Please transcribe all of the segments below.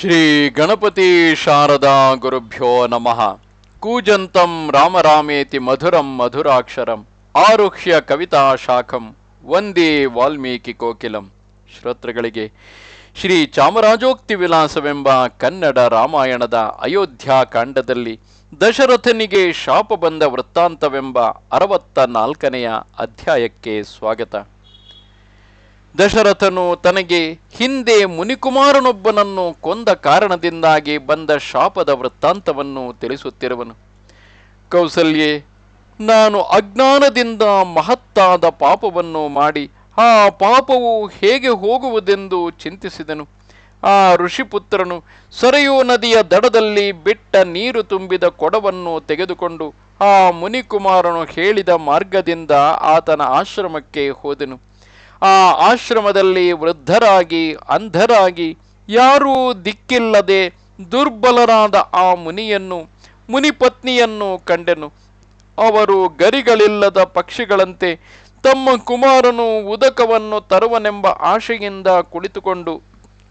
ಶ್ರೀ ಗಣಪತಿ ಶಾರದಾ ಗುರುಭ್ಯೋ ನಮಃ. ಕೂಜಂತಂ ರಾಮರಾಮೇತಿ ಮಧುರಂ ಮಧುರಾಕ್ಷರಂ. ಆರುಹ್ಯ ಕವಿತಾ ಶಾಖಂ. ವಂದೇ ವಾಲ್ಮೀಕಿ ಕೋಕಿಲಂ. ಶ್ರೋತೃಗಳಿಗೆ, ಶ್ರೀ ಚಾಮರಾಜೋಕ್ತಿ ವಿಲಾಸವೆಂಬ ಕನ್ನಡ ರಾಮಾಯಣದ ಅಯೋಧ್ಯ ಕಾಂಡದಲ್ಲಿ ದಶರಥನಿಗೆ ಶಾಪ ಬಂದ ವೃತ್ತಾಂತವೆಂಬ ಅರವತ್ತ ನಾಲ್ಕನೆಯ ಅಧ್ಯಾಯಕ್ಕೆ ಸ್ವಾಗತ. ದಶರಥನು ತನಗೆ ಹಿಂದೆ ಮುನಿಕುಮಾರನೊಬ್ಬನನ್ನು ಕೊಂದ ಕಾರಣದಿಂದಾಗಿ ಬಂದ ಶಾಪದ ವೃತ್ತಾಂತವನ್ನು ತಿಳಿಸುತ್ತಿರುವನು. ಕೌಸಲ್ಯೆ, ನಾನು ಅಜ್ಞಾನದಿಂದ ಮಹತ್ತಾದ ಪಾಪವನ್ನು ಮಾಡಿ ಆ ಪಾಪವು ಹೇಗೆ ಹೋಗುವುದೆಂದು ಚಿಂತಿಸಿದನು. ಆ ಋಷಿಪುತ್ರನು ಸರೆಯೂ ನದಿಯ ದಡದಲ್ಲಿ ಬಿಟ್ಟ ನೀರು ತುಂಬಿದ ಕೊಡವನ್ನು ತೆಗೆದುಕೊಂಡು ಆ ಮುನಿಕುಮಾರನು ಹೇಳಿದ ಮಾರ್ಗದಿಂದ ಆತನ ಆಶ್ರಮಕ್ಕೆ ಹೋದೆನು. ಆ ಆಶ್ರಮದಲ್ಲಿ ವೃದ್ಧರಾಗಿ, ಅಂಧರಾಗಿ ಯಾರೂ ದಿಕ್ಕಿಲ್ಲದೆ ದುರ್ಬಲರಾದ ಆ ಮುನಿಯನ್ನು, ಮುನಿಪತ್ನಿಯನ್ನು ಕಂಡೆನು. ಅವರು ಗರಿಗಳಿಲ್ಲದ ಪಕ್ಷಿಗಳಂತೆ ತಮ್ಮ ಕುಮಾರನು ಉದಕವನ್ನು ತರುವನೆಂಬ ಆಶೆಯಿಂದ ಕುಳಿತುಕೊಂಡು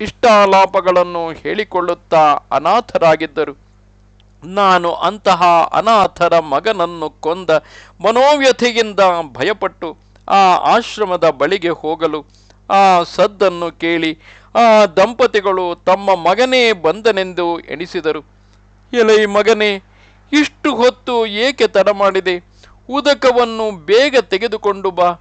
ಇಷ್ಟಾಲಾಪಗಳನ್ನು ಹೇಳಿಕೊಳ್ಳುತ್ತಾ ಅನಾಥರಾಗಿದ್ದರು. ನಾನು ಅಂತಹ ಅನಾಥರ ಮಗನನ್ನು ಕೊಂದ ಮನೋವ್ಯಥೆಯಿಂದ ಭಯಪಟ್ಟು ಆ ಆಶ್ರಮದ ಬಳಿಗೆ ಹೋಗಲು ಆ ಸದ್ದನ್ನು ಕೇಳಿ ಆ ದಂಪತಿಗಳು ತಮ್ಮ ಮಗನೇ ಬಂದನೆಂದು ಎಣಿಸಿದರು. ಎಲೈ ಮಗನೇ, ಇಷ್ಟು ಹೊತ್ತು ಏಕೆ ತಡ ಮಾಡಿದೆ? ಉದಕವನ್ನು ಬೇಗ ತೆಗೆದುಕೊಂಡು ಬಾ.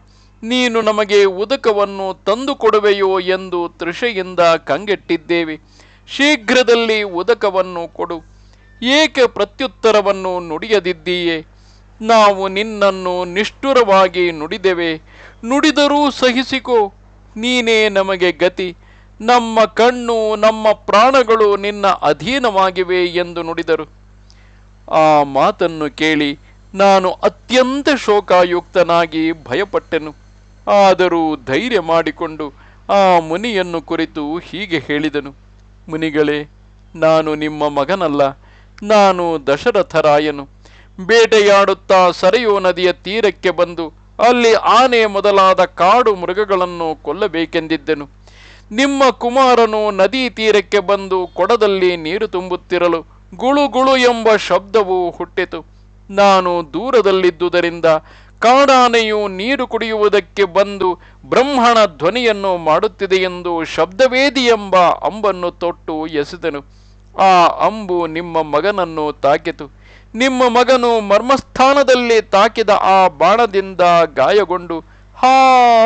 ನೀನು ನಮಗೆ ಉದಕವನ್ನು ತಂದು ಕೊಡುವೆಯೋ ಎಂದು ತೃಷೆಯಿಂದ ಕಂಗೆಟ್ಟಿದ್ದೇವೆ. ಶೀಘ್ರದಲ್ಲಿ ಉದಕವನ್ನು ಕೊಡು. ಏಕೆ ಪ್ರತ್ಯುತ್ತರವನ್ನು ನುಡಿಯದಿದ್ದೀಯೇ? ನಾವು ನಿನ್ನನ್ನು ನಿಷ್ಠುರವಾಗಿ ನುಡಿದೆವೆ. ನುಡಿದರೂ ಸಹಿಸಿಕೋ. ನೀನೇ ನಮಗೆ ಗತಿ. ನಮ್ಮ ಕಣ್ಣು, ನಮ್ಮ ಪ್ರಾಣಗಳು ನಿನ್ನ ಅಧೀನವಾಗಿವೆ ಎಂದು ನುಡಿದರು. ಆ ಮಾತನ್ನು ಕೇಳಿ ನಾನು ಅತ್ಯಂತ ಶೋಕಾಯುಕ್ತನಾಗಿ ಭಯಪಟ್ಟೆನು. ಆದರೂ ಧೈರ್ಯ ಮಾಡಿಕೊಂಡು ಆ ಮುನಿಯನ್ನು ಕುರಿತು ಹೀಗೆ ಹೇಳಿದನು. ಮುನಿಗಳೇ, ನಾನು ನಿಮ್ಮ ಮಗನಲ್ಲ. ನಾನು ದಶರಥರಾಯನು. ಬೇಟೆಯಾಡುತ್ತಾ ಸರಿಯು ನದಿಯ ತೀರಕ್ಕೆ ಬಂದು ಅಲ್ಲಿ ಆನೆ ಮೊದಲಾದ ಕಾಡು ಮೃಗಗಳನ್ನು ಕೊಲ್ಲಬೇಕೆಂದಿದ್ದೆನು. ನಿಮ್ಮ ಕುಮಾರನು ನದಿ ತೀರಕ್ಕೆ ಬಂದು ಕೊಡದಲ್ಲಿ ನೀರು ತುಂಬುತ್ತಿರಲು ಗುಳುಗುಳು ಗುಳು ಎಂಬ ಶಬ್ದವು ಹುಟ್ಟಿತು. ನಾನು ದೂರದಲ್ಲಿದ್ದುದರಿಂದ ಕಾಡಾನೆಯು ನೀರು ಕುಡಿಯುವುದಕ್ಕೆ ಬಂದು ಬ್ರಹ್ಮಣ ಧ್ವನಿಯನ್ನು ಮಾಡುತ್ತಿದೆ ಎಂದು ಶಬ್ದವೇದಿ ಎಂಬ ಅಂಬನ್ನು ತೊಟ್ಟು ಎಸೆದನು. ಆ ಅಂಬು ನಿಮ್ಮ ಮಗನನ್ನು ತಾಕಿತು. ನಿಮ್ಮ ಮಗನು ಮರ್ಮಸ್ಥಾನದಲ್ಲಿ ತಾಕಿದ ಆ ಬಾಣದಿಂದ ಗಾಯಗೊಂಡು ಹಾ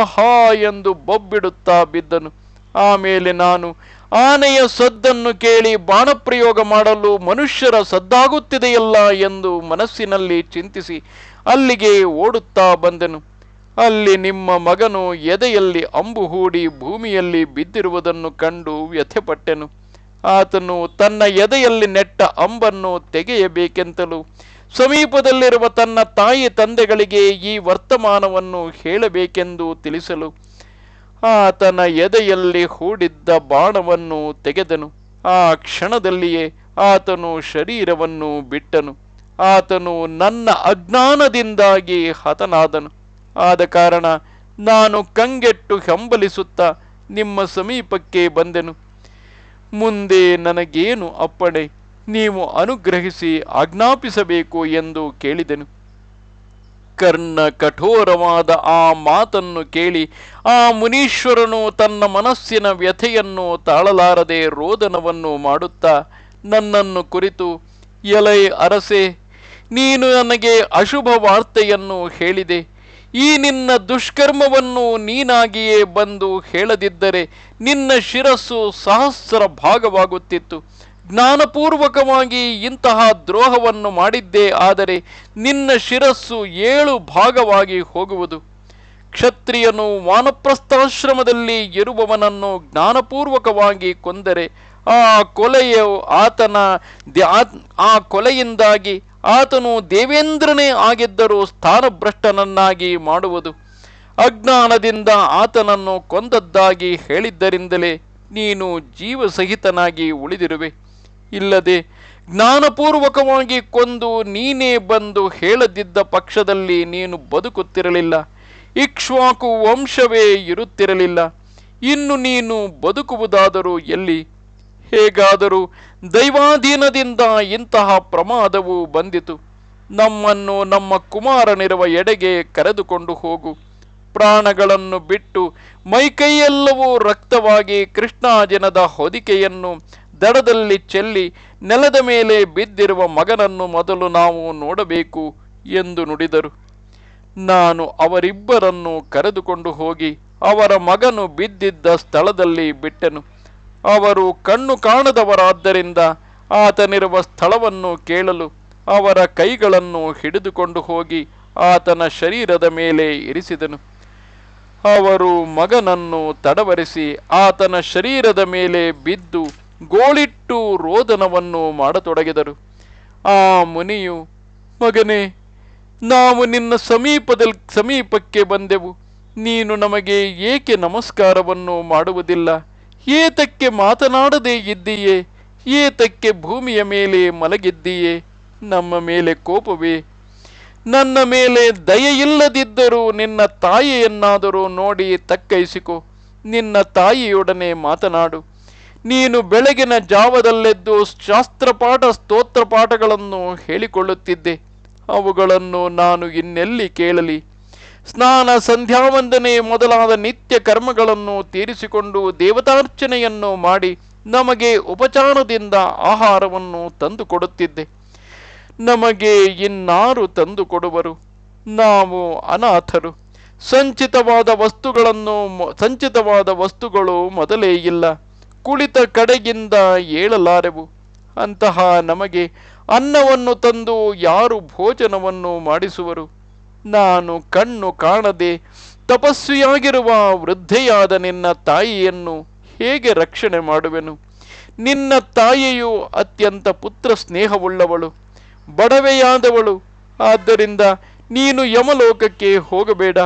ಹಾ ಎಂದು ಬೊಬ್ಬಿಡುತ್ತಾ ಬಿದ್ದನು. ಆಮೇಲೆ ನಾನು, ಆನೆಯ ಸದ್ದನ್ನು ಕೇಳಿ ಬಾಣಪ್ರಯೋಗ ಮಾಡಲು ಮನುಷ್ಯರ ಸದ್ದಾಗುತ್ತಿದೆಯಲ್ಲ ಎಂದು ಮನಸ್ಸಿನಲ್ಲಿ ಚಿಂತಿಸಿ ಅಲ್ಲಿಗೆ ಓಡುತ್ತಾ ಬಂದೆನು. ಅಲ್ಲಿ ನಿಮ್ಮ ಮಗನು ಎದೆಯಲ್ಲಿ ಅಂಬು ಹೂಡಿ ಭೂಮಿಯಲ್ಲಿ ಬಿದ್ದಿರುವುದನ್ನು ಕಂಡು ವ್ಯಥೆಪಟ್ಟೆನು. ಆತನು ತನ್ನ ಎದೆಯಲ್ಲಿ ನೆಟ್ಟ ಅಂಬನ್ನು ತೆಗೆಯಬೇಕೆಂತಲೂ ಸಮೀಪದಲ್ಲಿರುವ ತನ್ನ ತಾಯಿ ತಂದೆಗಳಿಗೆ ಈ ವರ್ತಮಾನವನ್ನು ಹೇಳಬೇಕೆಂದು ತಿಳಿಸಲು ಆತನ ಎದೆಯಲ್ಲಿ ಹೂಡಿದ್ದ ಬಾಣವನ್ನು ತೆಗೆದನು. ಆ ಕ್ಷಣದಲ್ಲಿಯೇ ಆತನು ಶರೀರವನ್ನು ಬಿಟ್ಟನು. ಆತನು ನನ್ನ ಅಜ್ಞಾನದಿಂದಾಗಿ ಹತನಾದನು. ಆದ ಕಾರಣ ನಾನು ಕಂಗೆಟ್ಟು ಹೆಂಬಲಿಸುತ್ತಾ ನಿಮ್ಮ ಸಮೀಪಕ್ಕೆ ಬಂದೆನು. ಮುಂದೆ ನನಗೇನು ಅಪ್ಪಣೆ? ನೀವು ಅನುಗ್ರಹಿಸಿ ಆಜ್ಞಾಪಿಸಬೇಕು ಎಂದು ಕೇಳಿದೆನು. ಕರ್ಣ ಕಠೋರವಾದ ಆ ಮಾತನ್ನು ಕೇಳಿ ಆ ಮುನೀಶ್ವರನು ತನ್ನ ಮನಸ್ಸಿನ ವ್ಯಥೆಯನ್ನು ತಾಳಲಾರದೆ ರೋದನವನ್ನು ಮಾಡುತ್ತಾ ನನ್ನನ್ನು ಕುರಿತು, ಎಲೈ ಅರಸೆ, ನೀನು ನನಗೆ ಅಶುಭ ವಾರ್ತೆಯನ್ನು ಹೇಳಿದೆ. ಈ ನಿನ್ನ ದುಷ್ಕರ್ಮವನ್ನು ನೀನಾಗಿಯೇ ಬಂದು ಹೇಳದಿದ್ದರೆ ನಿನ್ನ ಶಿರಸ್ಸು ಸಹಸ್ರ ಭಾಗವಾಗುತ್ತಿತ್ತು. ಜ್ಞಾನಪೂರ್ವಕವಾಗಿ ಇಂತಹ ದ್ರೋಹವನ್ನು ಮಾಡಿದ್ದೇ ಆದರೆ ನಿನ್ನ ಶಿರಸ್ಸು ಏಳು ಭಾಗವಾಗಿ ಹೋಗುವುದು. ಕ್ಷತ್ರಿಯನು ವಾನಪ್ರಸ್ಥಾಶ್ರಮದಲ್ಲಿ ಇರುವವನನ್ನು ಜ್ಞಾನಪೂರ್ವಕವಾಗಿ ಕೊಂದರೆ ಆ ಕೊಲೆಯು ಆತನ ಆ ಕೊಲೆಯಿಂದಾಗಿ ಆತನು ದೇವೇಂದ್ರನೇ ಆಗಿದ್ದರೂ ಸ್ಥಾನಭ್ರಷ್ಟನನ್ನಾಗಿ ಮಾಡುವುದು. ಅಜ್ಞಾನದಿಂದ ಆತನನ್ನು ಕೊಂದದ್ದಾಗಿ ಹೇಳಿದ್ದರಿಂದಲೇ ನೀನು ಜೀವಸಹಿತನಾಗಿ ಉಳಿದಿರುವೆ. ಇಲ್ಲದೆ ಜ್ಞಾನಪೂರ್ವಕವಾಗಿ ಕೊಂದು ನೀನೇ ಬಂದು ಹೇಳದಿದ್ದ ಪಕ್ಷದಲ್ಲಿ ನೀನು ಬದುಕುತ್ತಿರಲಿಲ್ಲ. ಇಕ್ಷ್ವಾಕು ವಂಶವೇ ಇರುತ್ತಿರಲಿಲ್ಲ. ಇನ್ನು ನೀನು ಬದುಕುವುದಾದರೂ ಎಲ್ಲಿ? ಹೇಗಾದರೂ ದೈವಾಧೀನದಿಂದ ಇಂತಹ ಪ್ರಮಾದವು ಬಂದಿತು. ನಮ್ಮನ್ನು ನಮ್ಮ ಕುಮಾರನಿರುವ ಎಡೆಗೆ ಕರೆದುಕೊಂಡು ಹೋಗು. ಪ್ರಾಣಗಳನ್ನು ಬಿಟ್ಟು ಮೈಕೈಯೆಲ್ಲವೂ ರಕ್ತವಾಗಿ ಕೃಷ್ಣಾಜನದ ಹೊದಿಕೆಯನ್ನು ದಡದಲ್ಲಿ ಚೆಲ್ಲಿ ನೆಲದ ಮೇಲೆ ಬಿದ್ದಿರುವ ಮಗನನ್ನು ಮೊದಲು ನಾವು ನೋಡಬೇಕು ಎಂದು ನುಡಿದರು. ನಾನು ಅವರಿಬ್ಬರನ್ನು ಕರೆದುಕೊಂಡು ಹೋಗಿ ಅವರ ಮಗನು ಬಿದ್ದಿದ್ದ ಸ್ಥಳದಲ್ಲಿ ಬಿಟ್ಟೆನು. ಅವರು ಕಣ್ಣು ಕಾಣದವರಾದ್ದರಿಂದ ಆತನಿರುವ ಸ್ಥಳವನ್ನು ಕೇಳಲು ಅವರ ಕೈಗಳನ್ನು ಹಿಡಿದುಕೊಂಡು ಹೋಗಿ ಆತನ ಶರೀರದ ಮೇಲೆ ಇರಿಸಿದನು. ಅವರು ಮಗನನ್ನು ತಡವರಿಸಿ ಆತನ ಶರೀರದ ಮೇಲೆ ಬಿದ್ದು ಗೋಳಿಟ್ಟು ರೋದನವನ್ನು ಮಾಡತೊಡಗಿದರು. ಆ ಮುನಿಯು, ಮಗನೇ, ನಾವು ನಿನ್ನ ಸಮೀಪದಲ್ಲಿ ಸಮೀಪಕ್ಕೆ ಬಂದೆವು. ನೀನು ನಮಗೆ ಏಕೆ ನಮಸ್ಕಾರವನ್ನು ಮಾಡುವುದಿಲ್ಲ? ಏತಕ್ಕೆ ಮಾತನಾಡದೇ ಇದ್ದೀಯೇ? ಏತಕ್ಕೆ ಭೂಮಿಯ ಮೇಲೆ ಮಲಗಿದ್ದೀಯೇ? ನಮ್ಮ ಮೇಲೆ ಕೋಪವೇ? ನನ್ನ ಮೇಲೆ ದಯೆಯಿಲ್ಲದಿದ್ದರೂ ನಿನ್ನ ತಾಯಿಯನ್ನಾದರೂ ನೋಡಿ ತಕ್ಕೈಸಿಕೊ. ನಿನ್ನ ತಾಯಿಯೊಡನೆ ಮಾತನಾಡು. ನೀನು ಬೆಳಗಿನ ಜಾವದಲ್ಲೆದ್ದು ಶಾಸ್ತ್ರಪಾಠ ಸ್ತೋತ್ರ ಪಾಠಗಳನ್ನು ಹೇಳಿಕೊಳ್ಳುತ್ತಿದ್ದೆ. ಅವುಗಳನ್ನು ನಾನು ಇನ್ನೆಲ್ಲಿ ಕೇಳಲಿ? ಸ್ನಾನ ಸಂಧ್ಯಾವಂದನೆ ಮೊದಲಾದ ನಿತ್ಯ ಕರ್ಮಗಳನ್ನು ತೀರಿಸಿಕೊಂಡು ದೇವತಾರ್ಚನೆಯನ್ನು ಮಾಡಿ ನಮಗೆ ಉಪಚಾರದಿಂದ ಆಹಾರವನ್ನು ತಂದು ಕೊಡುತ್ತಿದ್ದೆ ನಮಗೆ ಇನ್ನಾರು ತಂದು ಕೊಡುವರು ನಾವು ಅನಾಥರು. ಸಂಚಿತವಾದ ವಸ್ತುಗಳನ್ನು ಸಂಚಿತವಾದ ವಸ್ತುಗಳು ಮೊದಲೇ ಇಲ್ಲ. ಕುಳಿತ ಕಡೆಗಿಂದ ಏಳಲಾರೆವು. ಅಂತಹ ನಮಗೆ ಅನ್ನವನ್ನು ತಂದು ಯಾರು ಭೋಜನವನ್ನು ಮಾಡಿಸುವರು? ನಾನು ಕಣ್ಣು ಕಾಣದೆ ತಪಸ್ವಿಯಾಗಿರುವ ವೃದ್ಧೆಯಾದ ನಿನ್ನ ತಾಯಿಯನ್ನು ಹೇಗೆ ರಕ್ಷಣೆ ಮಾಡುವೆನು? ನಿನ್ನ ತಾಯಿಯು ಅತ್ಯಂತ ಪುತ್ರ ಸ್ನೇಹವುಳ್ಳವಳು, ಬಡವೆಯಾದವಳು. ಆದ್ದರಿಂದ ನೀನು ಯಮಲೋಕಕ್ಕೆ ಹೋಗಬೇಡ.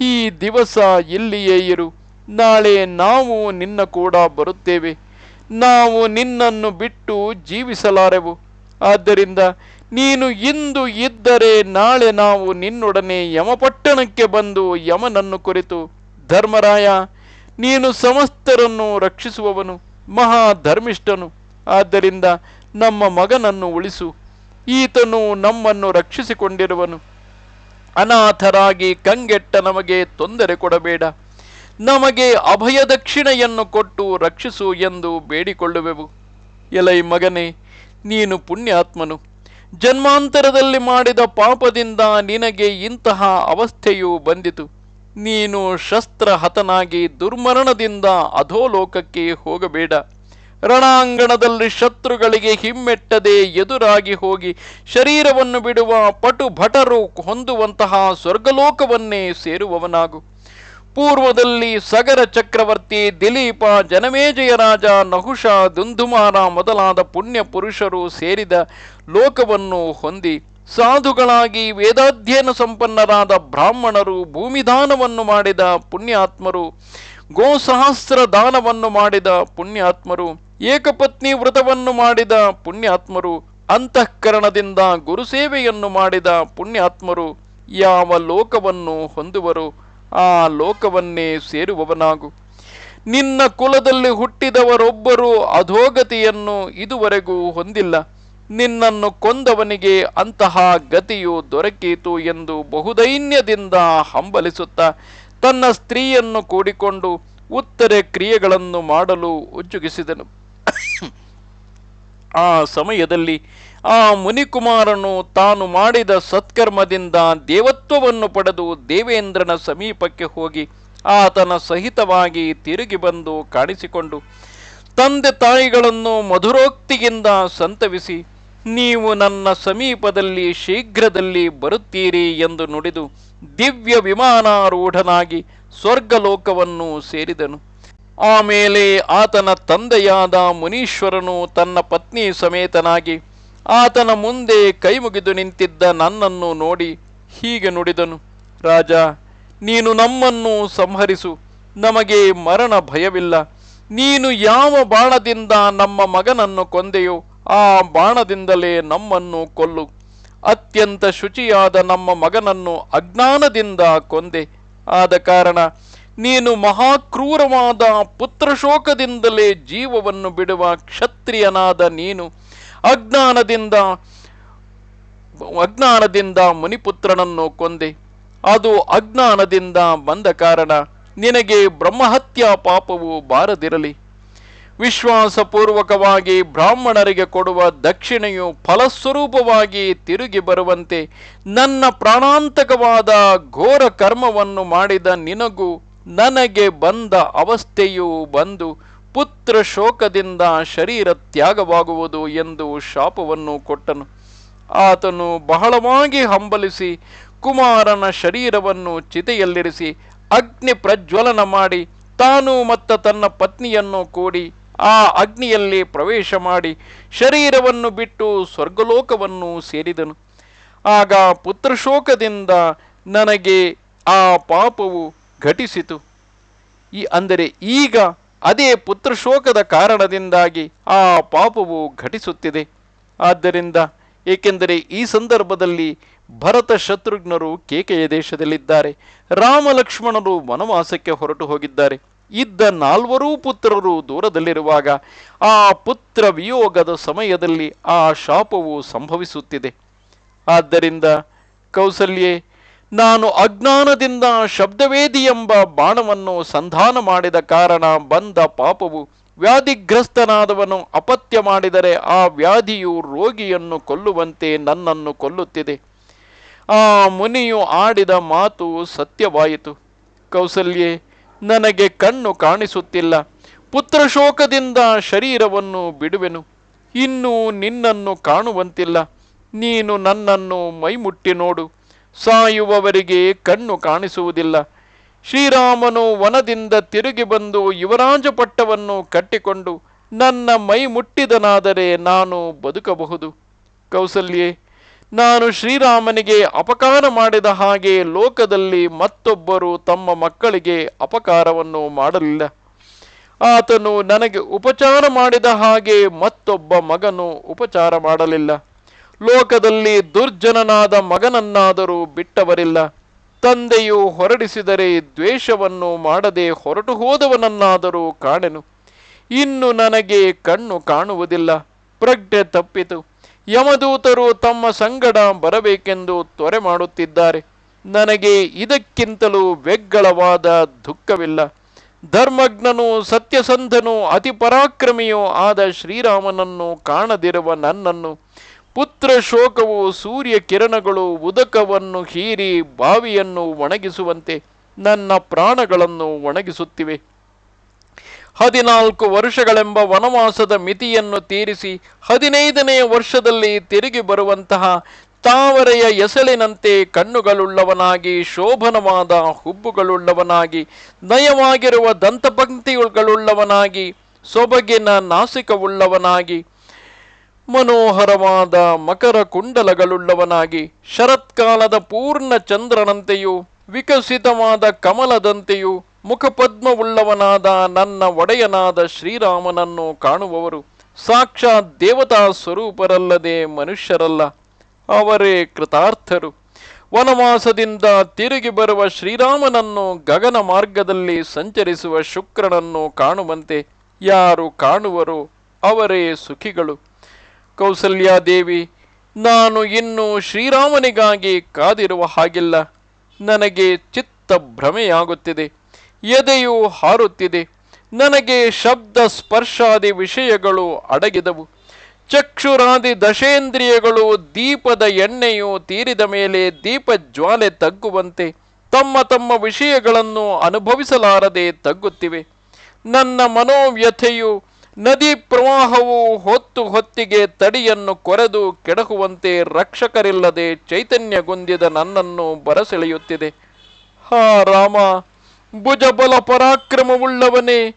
ಈ ದಿವಸ ಇಲ್ಲಿಯೇ ಇರು. ನಾಳೆ ನಾವು ನಿನ್ನ ಕೂಡ ಬರುತ್ತೇವೆ. ನಾವು ನಿನ್ನನ್ನು ಬಿಟ್ಟು ಜೀವಿಸಲಾರೆವು. ಆದ್ದರಿಂದ ನೀನು ಇಂದು ಇದ್ದರೆ ನಾಳೆ ನಾವು ನಿನ್ನೊಡನೆ ಯಮಪಟ್ಟಣಕ್ಕೆ ಬಂದು ಯಮನನ್ನು ಕುರಿತು. ಧರ್ಮರಾಯ, ನೀನು ಸಮಸ್ತರನ್ನು ರಕ್ಷಿಸುವವನು ಮಹಾ ಧರ್ಮಿಷ್ಠನು ಆದ್ದರಿಂದ ನಮ್ಮ ಮಗನನ್ನು ಉಳಿಸು. ಈತನು ನಮ್ಮನ್ನು ರಕ್ಷಿಸಿಕೊಂಡಿರುವನು. ಅನಾಥರಾಗಿ ಕಂಗೆಟ್ಟ ನಮಗೆ ತೊಂದರೆ ಕೊಡಬೇಡ. ನಮಗೆ ಅಭಯ ದಕ್ಷಿಣೆಯನ್ನು ಕೊಟ್ಟು ರಕ್ಷಿಸು ಎಂದು ಬೇಡಿಕೊಳ್ಳುವೆವು. ಎಲೈ ಮಗನೇ, ನೀನು ಪುಣ್ಯಾತ್ಮನು. ಜನ್ಮಾಂತರದಲ್ಲಿ ಮಾಡಿದ ಪಾಪದಿಂದ ನಿನಗೆ ಇಂತಹ ಅವಸ್ಥೆಯು ಬಂದಿತು. ನೀನು ಶಸ್ತ್ರಹತನಾಗಿ ದುರ್ಮರಣದಿಂದ ಅಧೋಲೋಕಕ್ಕೆ ಹೋಗಬೇಡ. ರಣಾಂಗಣದಲ್ಲಿ ಶತ್ರುಗಳಿಗೆ ಹಿಮ್ಮೆಟ್ಟದೆ ಎದುರಾಗಿ ಹೋಗಿ ಶರೀರವನ್ನು ಬಿಡುವ ಪಟು ಭಟರು ಹೊಂದುವಂತಹ ಸ್ವರ್ಗಲೋಕವನ್ನೇ ಸೇರುವವನಾಗು. ಪೂರ್ವದಲ್ಲಿ ಸಗರ ಚಕ್ರವರ್ತಿ ದಿಲೀಪ, ಜನಮೇಜಯ ರಾಜ, ನಹುಷ ದುಂದುಮಾರ ಮೊದಲಾದ ಪುಣ್ಯ ಪುರುಷರು ಸೇರಿದ ಲೋಕವನ್ನು ಹೊಂದಿ ಸಾಧುಗಳಾಗಿ ವೇದಾಧ್ಯಯನ ಸಂಪನ್ನರಾದ ಬ್ರಾಹ್ಮಣರು ಭೂಮಿದಾನವನ್ನು ಮಾಡಿದ ಪುಣ್ಯಾತ್ಮರು, ಗೋಸಹಸ್ರ ದಾನವನ್ನು ಮಾಡಿದ ಪುಣ್ಯಾತ್ಮರು, ಏಕಪತ್ನಿ ವ್ರತವನ್ನು ಮಾಡಿದ ಪುಣ್ಯಾತ್ಮರು, ಅಂತಃಕರಣದಿಂದ ಗುರುಸೇವೆಯನ್ನು ಮಾಡಿದ ಪುಣ್ಯಾತ್ಮರು ಯಾವ ಲೋಕವನ್ನು ಹೊಂದುವರು? ಆ ಲೋಕವನ್ನೇ ಸೇರುವವನಾಗು. ನಿನ್ನ ಕುಲದಲ್ಲಿ ಹುಟ್ಟಿದವರೊಬ್ಬರು ಅಧೋಗತಿಯನ್ನು ಇದುವರೆಗೂ ಹೊಂದಿಲ್ಲ. ನಿನ್ನನ್ನು ಕೊಂದವನಿಗೆ ಅಂತಹ ಗತಿಯು ದೊರಕೀತು ಎಂದು ಬಹುದೈನ್ಯದಿಂದ ಹಂಬಲಿಸುತ್ತಾ ತನ್ನ ಸ್ತ್ರೀಯನ್ನು ಕೂಡಿಕೊಂಡು ಉತ್ತರೆ ಕ್ರಿಯೆಗಳನ್ನು ಮಾಡಲು ಉಜ್ಜುಗಿಸಿದನು. ಆ ಸಮಯದಲ್ಲಿ ಆ ಮುನಿಕುಮಾರನು ತಾನು ಮಾಡಿದ ಸತ್ಕರ್ಮದಿಂದ ದೇವತ್ವವನ್ನು ಪಡೆದು ದೇವೇಂದ್ರನ ಸಮೀಪಕ್ಕೆ ಹೋಗಿ ಆತನ ಸಹಿತವಾಗಿ ತಿರುಗಿ ಬಂದು ಕಾಣಿಸಿಕೊಂಡು ತಂದೆ ತಾಯಿಗಳನ್ನು ಮಧುರೋಕ್ತಿಯಿಂದ ಸಂತವಿಸಿ, ನೀವು ನನ್ನ ಸಮೀಪದಲ್ಲಿ ಶೀಘ್ರದಲ್ಲಿ ಬರುತ್ತೀರಿ ಎಂದು ನುಡಿದು ದಿವ್ಯ ವಿಮಾನಾರೂಢನಾಗಿ ಸ್ವರ್ಗಲೋಕವನ್ನು ಸೇರಿದನು. ಆಮೇಲೆ ಆತನ ತಂದೆಯಾದ ಮುನೀಶ್ವರನು ತನ್ನ ಪತ್ನಿ ಸಮೇತನಾಗಿ ಆತನ ಮುಂದೆ ಕೈಮುಗಿದು ನಿಂತಿದ್ದ ನನ್ನನ್ನು ನೋಡಿ ಹೀಗೆ ನುಡಿದನು. ರಾಜ, ನೀನು ನಮ್ಮನ್ನು ಸಂಹರಿಸು, ನಮಗೆ ಮರಣ ಭಯವಿಲ್ಲ. ನೀನು ಯಾವ ಬಾಣದಿಂದ ನಮ್ಮ ಮಗನನ್ನು ಕೊಂದೆಯೋ ಆ ಬಾಣದಿಂದಲೇ ನಮ್ಮನ್ನು ಕೊಲ್ಲು. ಅತ್ಯಂತ ಶುಚಿಯಾದ ನಮ್ಮ ಮಗನನ್ನು ಅಜ್ಞಾನದಿಂದ ಕೊಂದೆ. ಆದ ಕಾರಣ ನೀನು ಮಹಾಕ್ರೂರವಾದ ಪುತ್ರಶೋಕದಿಂದಲೇ ಜೀವವನ್ನು ಬಿಡುವ ಕ್ಷತ್ರಿಯನಾದ ನೀನು. ಅಜ್ಞಾನದಿಂದ ಅಜ್ಞಾನದಿಂದ ಮುನಿಪುತ್ರನನ್ನು ಕೊಂದೆ. ಅದು ಅಜ್ಞಾನದಿಂದ ಬಂದ ಕಾರಣ ನಿನಗೆ ಬ್ರಹ್ಮಹತ್ಯಾ ಪಾಪವು ಬಾರದಿರಲಿ. ವಿಶ್ವಾಸಪೂರ್ವಕವಾಗಿ ಬ್ರಾಹ್ಮಣರಿಗೆ ಕೊಡುವ ದಕ್ಷಿಣೆಯು ಫಲಸ್ವರೂಪವಾಗಿ ತಿರುಗಿ ಬರುವಂತೆ ನನ್ನ ಪ್ರಾಣಾಂತಕವಾದ ಘೋರ ಕರ್ಮವನ್ನು ಮಾಡಿದ ನಿನಗೂ ನನಗೆ ಬಂದ ಅವಸ್ಥೆಯು ಬಂದು ಪುತ್ರ ಶೋಕದಿಂದ ಶರೀರ ತ್ಯಾಗವಾಗುವುದು ಎಂದು ಶಾಪವನ್ನು ಕೊಟ್ಟನು. ಆತನು ಬಹಳವಾಗಿ ಹಂಬಲಿಸಿ ಕುಮಾರನ ಶರೀರವನ್ನು ಚಿತೆಯಲ್ಲಿರಿಸಿ ಅಗ್ನಿ ಪ್ರಜ್ವಲನ ಮಾಡಿ ತಾನು ಮತ್ತು ತನ್ನ ಪತ್ನಿಯನ್ನು ಕೂಡಿ ಆ ಅಗ್ನಿಯಲ್ಲಿ ಪ್ರವೇಶ ಮಾಡಿ ಶರೀರವನ್ನು ಬಿಟ್ಟು ಸ್ವರ್ಗಲೋಕವನ್ನು ಸೇರಿದನು. ಆಗ ಪುತ್ರಶೋಕದಿಂದ ನನಗೆ ಆ ಪಾಪವು ಘಟಿಸಿತು. ಈ ಅಂದರೆ ಈಗ ಅದೇ ಪುತ್ರಶೋಕದ ಕಾರಣದಿಂದಾಗಿ ಆ ಪಾಪವು ಘಟಿಸುತ್ತಿದೆ. ಆದ್ದರಿಂದ ಏಕೆಂದರೆ ಈ ಸಂದರ್ಭದಲ್ಲಿ ಭರತ ಶತ್ರುಘ್ನರು ಕೇಕೆಯ ದೇಶದಲ್ಲಿದ್ದಾರೆ. ರಾಮ ಲಕ್ಷ್ಮಣರು ವನವಾಸಕ್ಕೆ ಹೊರಟು ಹೋಗಿದ್ದಾರೆ. ಇದ್ದ ನಾಲ್ವರೂ ಪುತ್ರರು ದೂರದಲ್ಲಿರುವಾಗ ಆ ಪುತ್ರ ವಿಯೋಗದ ಸಮಯದಲ್ಲಿ ಆ ಶಾಪವು ಸಂಭವಿಸುತ್ತಿದೆ. ಆದ್ದರಿಂದ ಕೌಸಲ್ಯೆ ನಾನು ಅಜ್ಞಾನದಿಂದ ಶಬ್ದವೇದಿ ಎಂಬ ಬಾಣವನ್ನು ಸಂಧಾನ ಮಾಡಿದ ಕಾರಣ ಬಂದ ಪಾಪವು ವ್ಯಾಧಿಗ್ರಸ್ತನಾದವನು ಅಪತ್ಯ ಮಾಡಿದರೆ ಆ ವ್ಯಾಧಿಯು ರೋಗಿಯನ್ನು ಕೊಲ್ಲುವಂತೆ ನನ್ನನ್ನು ಕೊಲ್ಲುತ್ತಿದೆ. ಆ ಮುನಿಯು ಆಡಿದ ಮಾತು ಸತ್ಯವಾಯಿತು. ಕೌಸಲ್ಯೆ, ನನಗೆ ಕಣ್ಣು ಕಾಣಿಸುತ್ತಿಲ್ಲ. ಪುತ್ರಶೋಕದಿಂದ ಶರೀರವನ್ನು ಬಿಡುವೆನು. ಇನ್ನೂ ನಿನ್ನನ್ನು ಕಾಣುವಂತಿಲ್ಲ. ನೀನು ನನ್ನನ್ನು ಮೈಮುಟ್ಟಿ ನೋಡು. ಸಾಯುವವರಿಗೆ ಕಣ್ಣು ಕಾಣಿಸುವುದಿಲ್ಲ. ಶ್ರೀರಾಮನು ವನದಿಂದ ತಿರುಗಿ ಬಂದು ಯುವರಾಜ ಪಟ್ಟವನ್ನು ಕಟ್ಟಿಕೊಂಡು, ನನ್ನ ಮೈ ಮುಟ್ಟಿದನಾದರೆ ನಾನು ಬದುಕಬಹುದು. ಕೌಸಲ್ಯೆ, ನಾನು ಶ್ರೀರಾಮನಿಗೆ ಅಪಕಾರ ಮಾಡಿದ ಹಾಗೆ ಲೋಕದಲ್ಲಿ ಮತ್ತೊಬ್ಬರು ತಮ್ಮ ಮಕ್ಕಳಿಗೆ ಅಪಕಾರವನ್ನು ಮಾಡಲಿಲ್ಲ. ಆತನು ನನಗೆ ಉಪಚಾರ ಮಾಡಿದ ಹಾಗೆ ಮತ್ತೊಬ್ಬ ಮಗನು ಉಪಚಾರ ಮಾಡಲಿಲ್ಲ. ಲೋಕದಲ್ಲಿ ದುರ್ಜನನಾದ ಮಗನನ್ನಾದರೂ ಬಿಟ್ಟವರಿಲ್ಲ. ತಂದೆಯು ಹೊರಡಿಸಿದರೆ ದ್ವೇಷವನ್ನು ಮಾಡದೆ ಹೊರಟು ಹೋದವನನ್ನಾದರೂ ಕಾಣೆನು ಇನ್ನು ನನಗೆ ಕಣ್ಣು ಕಾಣುವುದಿಲ್ಲ. ಪ್ರಜ್ಞೆ ತಪ್ಪಿತು. ಯಮದೂತರು ತಮ್ಮ ಸಂಗಡ ಬರಬೇಕೆಂದು ತ್ವರೆ ಮಾಡುತ್ತಿದ್ದಾರೆ. ನನಗೆ ಇದಕ್ಕಿಂತಲೂ ವ್ಯಗ್ಗಳವಾದ ದುಃಖವಿಲ್ಲ. ಧರ್ಮಜ್ಞನು ಸತ್ಯಸಂಧನು ಅತಿ ಪರಾಕ್ರಮಿಯೂ ಆದ ಶ್ರೀರಾಮನನ್ನು ಕಾಣದಿರುವ ನನ್ನನ್ನು ಪುತ್ರ ಶೋಕವು ಸೂರ್ಯ ಕಿರಣಗಳು ಉದಕವನ್ನು ಹೀರಿ ಬಾವಿಯನ್ನು ಒಣಗಿಸುವಂತೆ ನನ್ನ ಪ್ರಾಣಗಳನ್ನು ಒಣಗಿಸುತ್ತಿವೆ. ಹದಿನಾಲ್ಕು ವರ್ಷಗಳೆಂಬ ವನವಾಸದ ಮಿತಿಯನ್ನು ತೀರಿಸಿ ಹದಿನೈದನೆಯ ವರ್ಷದಲ್ಲಿ ತಿರುಗಿ ಬರುವಂತಹ ತಾವರೆಯ ಎಸಳಿನಂತೆ ಕಣ್ಣುಗಳುಳ್ಳವನಾಗಿ, ಶೋಭನವಾದ ಹುಬ್ಬುಗಳುಳ್ಳವನಾಗಿ, ನಯವಾಗಿರುವ ದಂತಪಂಕ್ತಿಗಳುಳ್ಳವನಾಗಿ, ಸೊಬಗಿನ ನಾಸಿಕವುಳ್ಳವನಾಗಿ ಮನೋಹರವಾದ ಮಕರ ಕುಂಡಲಗಳುಳ್ಳವನಾಗಿ ಶರತ್ಕಾಲದ ಪೂರ್ಣ ಚಂದ್ರನಂತೆಯೂ, ವಿಕಸಿತವಾದ ಕಮಲದಂತೆಯೂ ಮುಖಪದ್ಮವುಳ್ಳವನಾದ ನನ್ನ ಒಡೆಯನಾದ ಶ್ರೀರಾಮನನ್ನು ಕಾಣುವವರು ಸಾಕ್ಷಾತ್ ದೇವತಾ ಸ್ವರೂಪರಲ್ಲದೆ ಮನುಷ್ಯರಲ್ಲ. ಅವರೇ ಕೃತಾರ್ಥರು. ವನವಾಸದಿಂದ ತಿರುಗಿ ಬರುವ ಶ್ರೀರಾಮನನ್ನು ಗಗನ ಮಾರ್ಗದಲ್ಲಿ ಸಂಚರಿಸುವ ಶುಕ್ರನನ್ನು ಕಾಣುವಂತೆ ಯಾರು ಕಾಣುವರೋ ಅವರೇ ಸುಖಿಗಳು. ಕೌಸಲ್ಯಾದೇವಿ ನಾನು ಇನ್ನು ಶ್ರೀರಾಮನಿಗಾಗಿ ಕಾದಿರುವ ಹಾಗಿಲ್ಲ. ನನಗೆ ಚಿತ್ತ ಭ್ರಮೆಯಾಗುತ್ತಿದೆ. ಎದೆಯು ಹಾರುತ್ತಿದೆ. ನನಗೆ ಶಬ್ದ ಸ್ಪರ್ಶಾದಿ ವಿಷಯಗಳು ಅಡಗಿದವು. ಚಕ್ಷುರಾದಿ ದಶೇಂದ್ರಿಯಗಳು ದೀಪದ ಎಣ್ಣೆಯು ತೀರಿದ ಮೇಲೆ ದೀಪ ಜ್ವಾಲೆ ತಗ್ಗುವಂತೆ ತಮ್ಮ ತಮ್ಮ ವಿಷಯಗಳನ್ನು ಅನುಭವಿಸಲಾರದೆ ತಗ್ಗುತ್ತಿವೆ. ನನ್ನ ಮನೋವ್ಯಥೆಯು ನದಿ ಪ್ರವಾಹವು ಹೊತ್ತು ಹೊತ್ತಿಗೆ ತಡಿಯನ್ನು ಕೊರೆದು ಕೆಡಹುವಂತೆ ರಕ್ಷಕರಿಲ್ಲದೆ ಚೈತನ್ಯಗೊಂದಿದ ನನ್ನನ್ನು ಬರಸೆಳೆಯುತ್ತಿದೆ. ಹಾ ರಾಮ, ಭುಜಬಲ ಪರಾಕ್ರಮವುಳ್ಳವನೇ,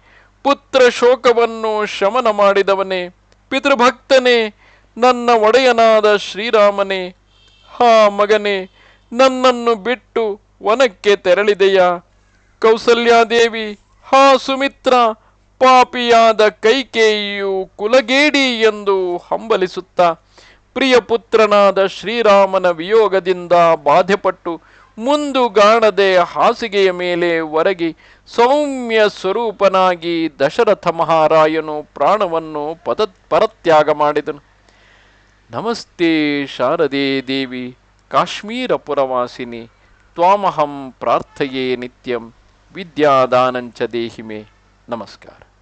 ಪುತ್ರ ಶೋಕವನ್ನು ಶಮನ ಮಾಡಿದವನೇ, ಪಿತೃಭಕ್ತನೇ, ನನ್ನ ಒಡೆಯನಾದ ಶ್ರೀರಾಮನೇ, ಹಾ ಮಗನೇ, ನನ್ನನ್ನು ಬಿಟ್ಟು ವನಕ್ಕೆ ತೆರಳಿದೆಯಾ? ಕೌಸಲ್ಯಾದೇವಿ, ಹಾ ಸುಮಿತ್ರ ಪಾಪಿಯಾದ ಕೈಕೇಯಿಯು ಕುಲಗೇಡಿ ಎಂದು ಹಂಬಲಿಸುತ್ತ ಪ್ರಿಯಪುತ್ರನಾದ ಶ್ರೀರಾಮನ ವಿಯೋಗದಿಂದ ಬಾಧೆಪಟ್ಟು ಮುಂದುಗಾಣದೆ ಹಾಸಿಗೆಯ ಮೇಲೆ ಒರಗಿ ಸೌಮ್ಯ ಸ್ವರೂಪನಾಗಿ ದಶರಥ ಮಹಾರಾಯನು ಪ್ರಾಣವನ್ನು ಪದ ಪರತ್ಯಾಗ ಮಾಡಿದನು. ನಮಸ್ತೆ ಶಾರದೆ ದೇವಿ ಕಾಶ್ಮೀರ ಪುರವಾಸಿನಿ ತ್ವಾಮಹಂ ಪ್ರಾರ್ಥಯೇ ನಿತ್ಯಂ, ವಿದ್ಯಾದಾನಂಚ ದೇಹಿಮೆ. नमस्कार।